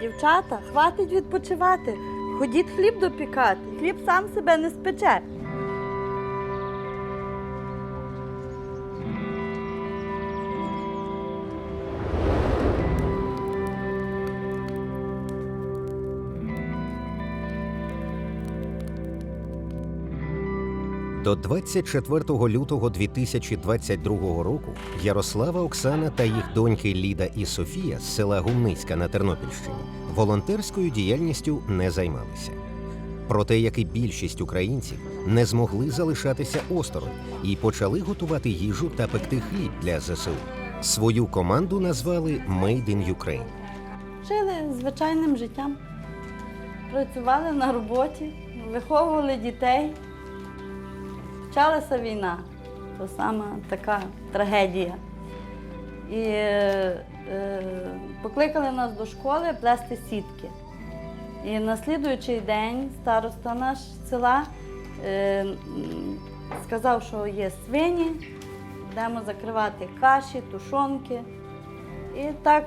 Дівчата, хватить відпочивати. Ходіть хліб допікати. Хліб сам себе не спече. До 24 лютого 2022 року Ярослава, Оксана та їх доньки Ліда і Софія з села Гумницька на Тернопільщині волонтерською діяльністю не займалися. Проте, як і більшість українців, не змогли залишатися осторонь і почали готувати їжу та пекти хліб для ЗСУ. Свою команду назвали Made in Ukraine. Жили звичайним життям. Працювали на роботі, виховували дітей. Почалася війна. То сама така трагедія. І е, покликали нас до школи плести сітки. І на слідуючий день староста наш села е, сказав, що є свині, йдемо закривати каші, тушонки. І так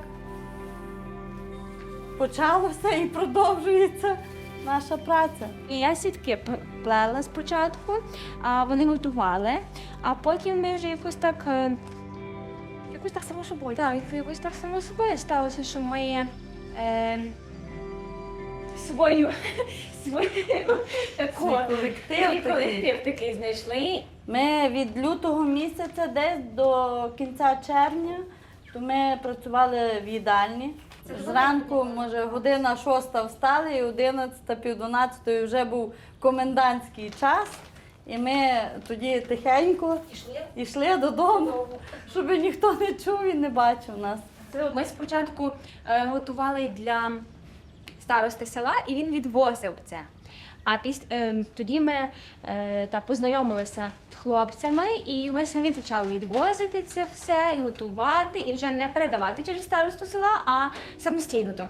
почалося і продовжується наша праця. Я сітки плела спочатку, а вони готували, а потім ми вже якось так. е, Якось так само собою. Так, якось так само собою сталося, що ми е, свою, свою колектив колектив такий знайшли. Ми від лютого місяця десь до кінця червня, то ми працювали в їдальні. Зранку, може, година шоста встали, і 11, пів 12 вже був комендантський час. І ми тоді тихенько йшли додому, щоб ніхто не чув і не бачив нас. Ми спочатку е, готували для старости села, і він відвозив це. А піс, е, тоді ми е, та, познайомилися з хлопцями, і ми самі почали відвозити це все, і готувати, і вже не передавати через старосту села, а самостійно то.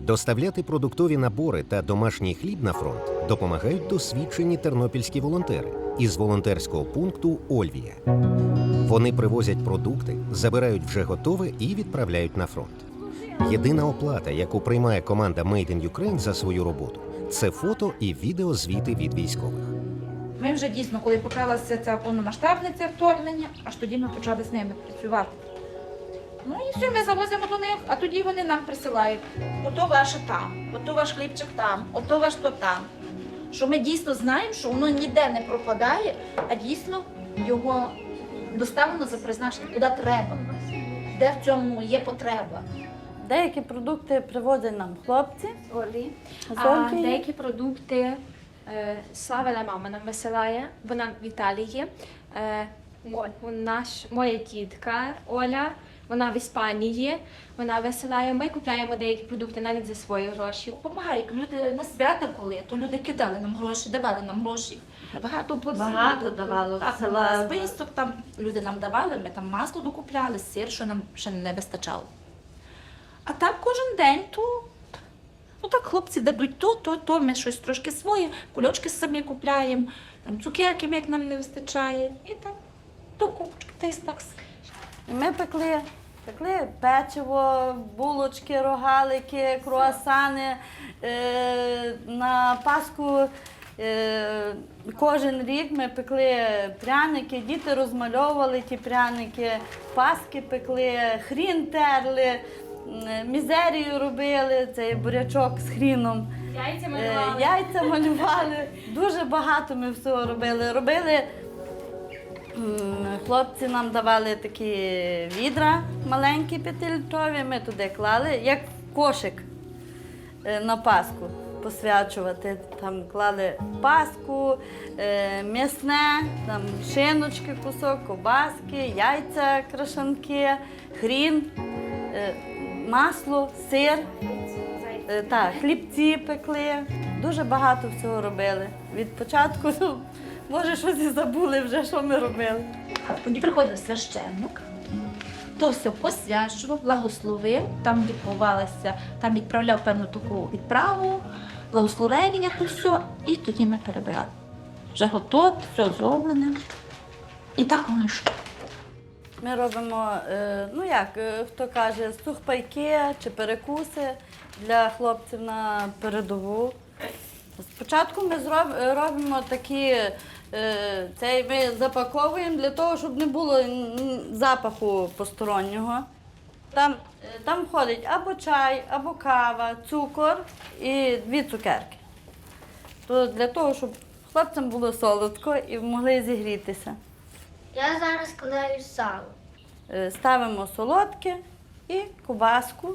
Доставляти продуктові набори та домашній хліб на фронт допомагають досвідчені тернопільські волонтери із волонтерського пункту Ольвія. Вони привозять продукти, забирають вже готове і відправляють на фронт. Єдина оплата, яку приймає команда Made in Ukraine за свою роботу, це фото і відеозвіти від військових. Ми вже дійсно, коли почалося це повномасштабне це вторгнення, аж тоді ми почали з ними працювати. Ну і все, ми завозимо до них, а тоді вони нам присилають. Ото ваше там, ото ваш хлібчик там, ото ваш то там. Що ми дійсно знаємо, що воно ніде не пропадає, а дійсно його доставлено за призначенням, куди треба, де в цьому є потреба. Деякі продукти привозять нам хлопці. Олі. А деякі продукти е, Славила мама нам висилає, вона в Італії. Е, мо- вона моя тітка Оля, вона в Іспанії, вона висилає. Ми купляємо деякі продукти навіть за свої гроші. Помагають люди на свята коли, то люди кидали нам гроші, давали нам гроші. Багато. Багато давало Так, села. список там люди нам давали, ми там масло докупляли, сир, що нам ще не вистачало. А так кожен день то. Ну так хлопці дадуть то, то, то, ми щось трошки своє, кульочки самі купляємо, там цукерки, як нам не вистачає. І так, до купочки, та й так. І Ми пекли, пекли печиво, булочки, рогалики, круасани. Е, на Пасху е, кожен рік ми пекли пряники, діти розмальовували ті пряники, паски пекли, хрін терли, мізерію робили, цей бурячок з хріном. Яйця Е, малювали. Яйця малювали. Дуже багато ми всього робили. Робили. Хлопці нам давали такі відра маленькі п'ятилітрові, ми туди клали, як кошик е, на Пасху посвячувати. Там клали паску, е, м'ясне, там шиночки, кусок, кобаски, яйця, крашанки, хрін, е, масло, сир. Е, Так, хлібці пекли, дуже багато всього робили. Від початку, ну, може, щось і забули вже, що ми робили. Приходив священник, то все посвячував, благословив, там відбувалося, там відправляв певну таку відправу, благословення, то все, і тоді ми перебирали. Вже готове, все зроблене. І так воно йшло. Ми робимо, е, ну як, е, хто каже, сухпайки чи перекуси. для хлопців на передову. Спочатку ми робимо такі, е, цей ми запаковуємо для того, щоб не було запаху постороннього. Там, там входить або чай, або кава, цукор і дві цукерки. То для того, щоб хлопцям було солодко і могли зігрітися. Я зараз клею сало. Е, Ставимо солодке і кубаску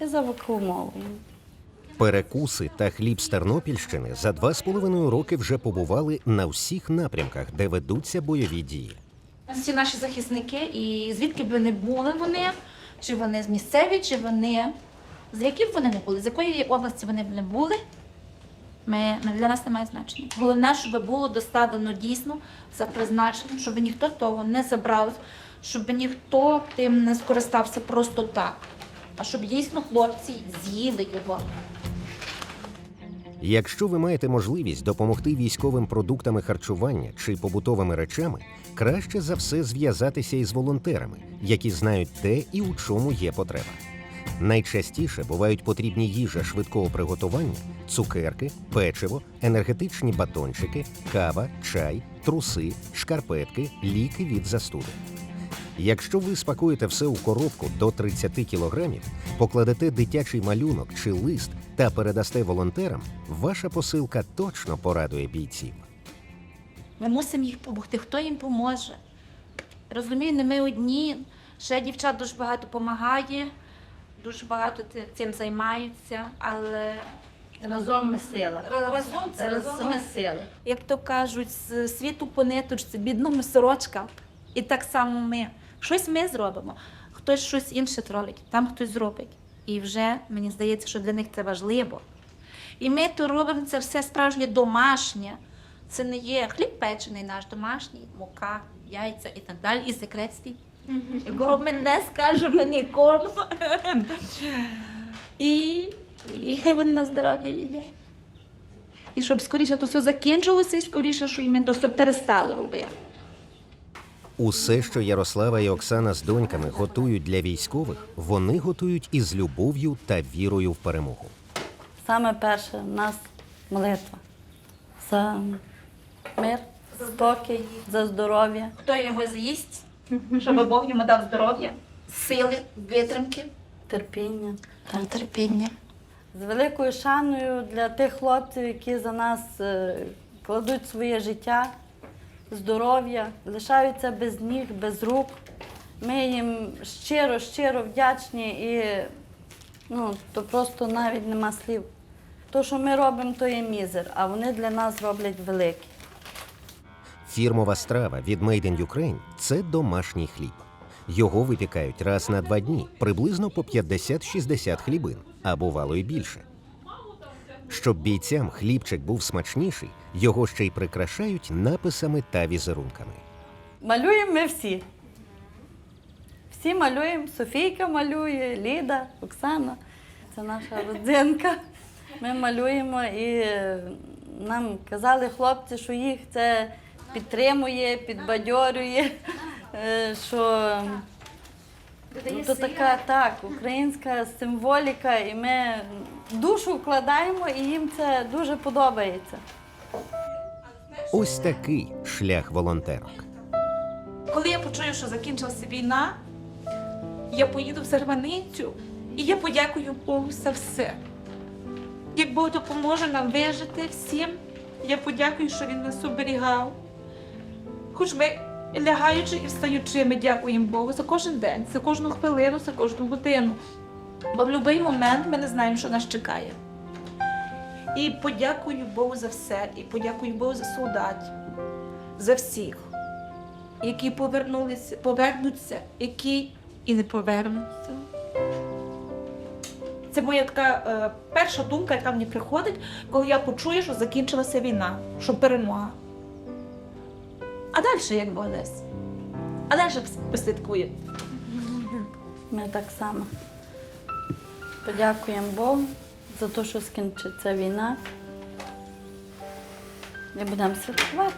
і завакуумовуємо. Перекуси та хліб з Тернопільщини за два з половиною роки вже побували на всіх напрямках, де ведуться бойові дії. Всі наші захисники, і звідки б вони були вони, чи вони з місцеві, чи вони з які б вони не були, з якої області вони б не були, ми, для нас немає значення. Головне, щоб було доставлено дійсно за призначенням, щоб ніхто того не забрав, щоб ніхто тим не скористався просто так, а щоб дійсно хлопці з'їли його. Якщо ви маєте можливість допомогти військовим продуктами харчування чи побутовими речами, краще за все зв'язатися із волонтерами, які знають те і у чому є потреба. Найчастіше бувають потрібні їжа швидкого приготування, цукерки, печиво, енергетичні батончики, кава, чай, труси, шкарпетки, ліки від застуди. Якщо ви спакуєте все у коробку до 30 кілограмів, покладете дитячий малюнок чи лист та передасте волонтерам, ваша посилка точно порадує бійців. Ми мусимо їх допомогти. Хто їм поможе? Розумію, не ми одні. Ще дівчат дуже багато допомагає, дуже багато цим займаються, але Разом ми сила. разом це разом. ми сила. Як то кажуть, з світу по ниточці, бідному сорочка. І так само ми. Щось ми зробимо, хтось щось інше робить, там хтось зробить. І вже мені здається, що для них це важливо. І ми то робимо це все справжнє домашнє. Це не є хліб печений наш домашній, мука, яйця і так далі, і секрет свій. Якого ми не скажемо нікому. І, і хай вони на здоров'я їдять. І щоб скоріше то все закінчилося, і скоріше, що і ми то все перестали робити. Усе, що Ярослава і Оксана з доньками готують для військових, вони готують із любов'ю та вірою в перемогу. Саме перше в нас молитва за мир, спокій, за здоров'я. Хто його з'їсть, щоб Бог йому дав здоров'я, сили, витримки терпіння. та терпіння. З великою шаною для тих хлопців, які за нас е, кладуть своє життя, здоров'я, лишаються без ніг, без рук. Ми їм щиро, щиро вдячні і ну, то просто навіть нема слів. То, що ми робимо, то є мізер, а вони для нас роблять велике. Фірмова страва від Made in Ukraine – це домашній хліб. Його випікають раз на два дні, приблизно по 50-60 хлібин, а бувало й більше. Щоб бійцям хлібчик був смачніший, його ще й прикрашають написами та візерунками. Малюємо ми всі. Всі малюємо. Софійка малює, Ліда, Оксана. Це наша родзинка. Ми малюємо і е, нам казали хлопці, що їх це підтримує, підбадьорює, е, що ну, то така так, українська символіка, і ми душу вкладаємо, і їм це дуже подобається. Ось такий шлях волонтерок. Коли я почую, що закінчилася війна, я поїду в Зарваницю і я подякую Богу за все. Як Бог допоможе нам вижити всім, я подякую, що Він нас оберігав. Хоч ми лягаючи і встаючи, ми дякуємо Богу за кожен день, за кожну хвилину, за кожну годину. Бо в будь-який момент ми не знаємо, що нас чекає. І подякую Богу за все, і подякую Богу за солдатів, за всіх які повернулися, повернуться, які і не повернуться. Це моя така е, перша думка, яка мені приходить, коли я почую, що закінчилася війна, що перемога. А далі як Бог? А далі послідкує. Ми так само подякуємо Богу за те, що скінчиться війна. І будемо святкувати.